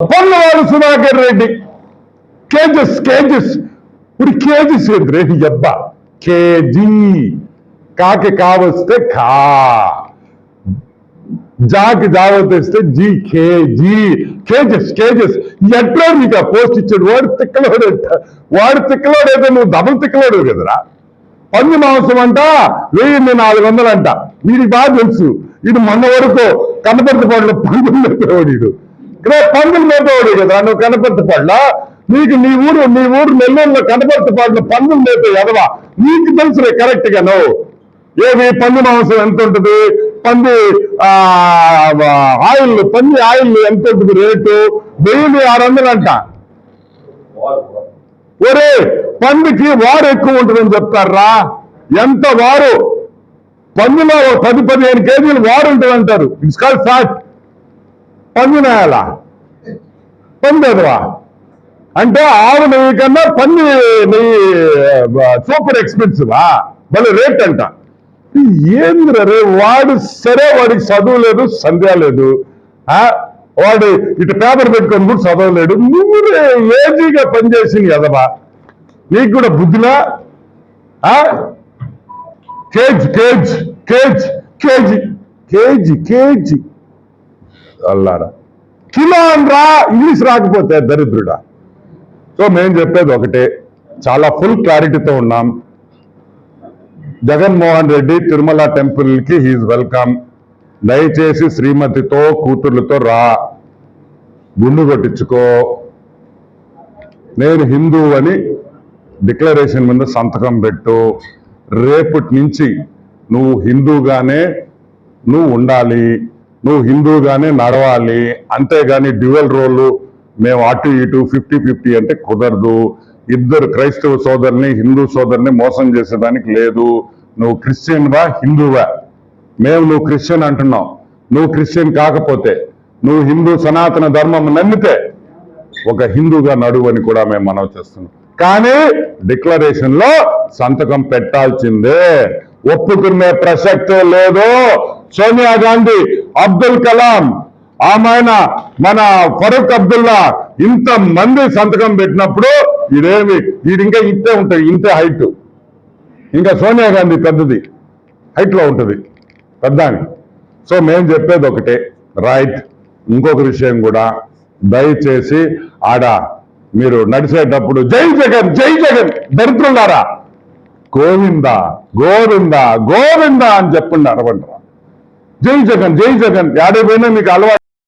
పొన్నవాడు Sudhakar Reddy. Cages cages. ఇప్పుడు cages ఏంద్రే ఎబ్బ కేజీ. కాకి కావస్తే కా. జాకి జావతేస్తే జీ కేజీ. Cages cages. ఎట్లా నీకు ఆ పోస్ట్ ఇచ్చాడు? వాడు తిక్కలోడు వాడు తిక్కలోడు అయితే నువ్వు డబుల్ తిక్కలోడు కదరా. పంది మాంసం అంట వెయ్యి నాలుగు వందలు అంట. వీడికి బాగా తెలుసు. ఇది మొన్న వరకు కనపర్తి పళ్ళు పందులు పందులు మేపేవాడు కదా నువ్వు కనపర్తి పళ్ళ నీకు నీ ఊరు నీ ఊరు నెల్లూరులో కనపర్తి పళ్ళు పందులు మేపే ఎదవా? నీకు తెలుసులే కరెక్ట్గా నువ్వు. ఏమి పంది మాంసం ఎంత ఉంటుంది? పంది ఆ, ఆయిల్ పంది ఆయిల్ ఎంత ఉంటుంది రేటు? వెయ్యి ఆరు వందలు అంట. ఒరే పందికి వారు ఎక్కువ ఉంటుందని చెప్తారా? ఎంత వారు? పందిలో ఓ పది పదిహేను కేజీలు వారు ఉంటుంది అంటారు ఇట్స్ కాల్ ఫ్యాట్ పంది నేల అంటే ఆవు నెయ్యి కన్నా పన్ను నెయ్యి సూపర్ ఎక్స్పెన్సివా? భలే రేట్ అంట. ఏంద్ర రే వాడు సరే వాడికి చదువు లేదు సంధ్య లేదు. ఆ వాడు ఇటు పేపర్ పెట్టుకొని కూడా చదవలేడు నువ్వు ఏజీగా పనిచేసింది ఎదవా నీకు కూడా బుద్ధిలా? ఆ? Cage cage cage KG KG KG. అల్లారా kilo రా ఇంగ్లీష్ రాకపోతే దరిద్రుడా? సో మేము చెప్పేది ఒకటే చాలా ఫుల్ క్లారిటీతో ఉన్నాం. జగన్మోహన్ రెడ్డి తిరుమల టెంపుల్కి హీజ్ వెల్కమ్. దయచేసి శ్రీమతితో కూతుర్లతో రా. గుండు కొట్టించుకో. నేను హిందూ అని డిక్లరేషన్ మీద సంతకం పెట్టు. రేపటి నుంచి నువ్వు హిందూగానే నువ్వు ఉండాలి. నువ్వు హిందూగానే నడవాలి అంతేగాని డ్యువల్ రోల్ మేము అటు ఇటు ఫిఫ్టీ ఫిఫ్టీ అంటే కుదరదు. ఇద్దరు క్రైస్తవ సోదరుని హిందూ సోదరుని మోసం చేసేదానికి లేదు. నువ్వు క్రిస్టియన్వా హిందూవా? మేము నువ్వు క్రిస్టియన్ అంటున్నావు నువ్వు క్రిస్టియన్ కాకపోతే నువ్వు హిందూ సనాతన ధర్మం నమ్మితే ఒక హిందూగా నడువు అని కూడా మేము మనవి చేస్తున్నాం. కానీ డిక్లరేషన్లో సంతకం పెట్టాల్సిందే. ఒప్పుకునే ప్రసక్తే లేదు. సోనియా గాంధీ అబ్దుల్ కలాం ఆమెన మన ఫరూక్ అబ్దుల్లా ఇంత మంది సంతకం పెట్టినప్పుడు ఇదేమి వీడి ఇంకా ఇంతే ఉంటుంది ఇంతే హైట్. ఇంకా సోనియా గాంధీ పెద్దది హైట్లో ఉంటుంది పెద్ద సో మేము చెప్పేది ఒకటే రైట్. ఇంకొక విషయం కూడా దయచేసి ఆడ మీరు నడిచేటప్పుడు జై జగన్ జై జగన్ దరిద్రులారా. గోవింద గోవింద గోవింద అని చెప్పండి అరవంటారా జై జగన్ జై జగన్. యాడై పోయినా మీకు అలవాటు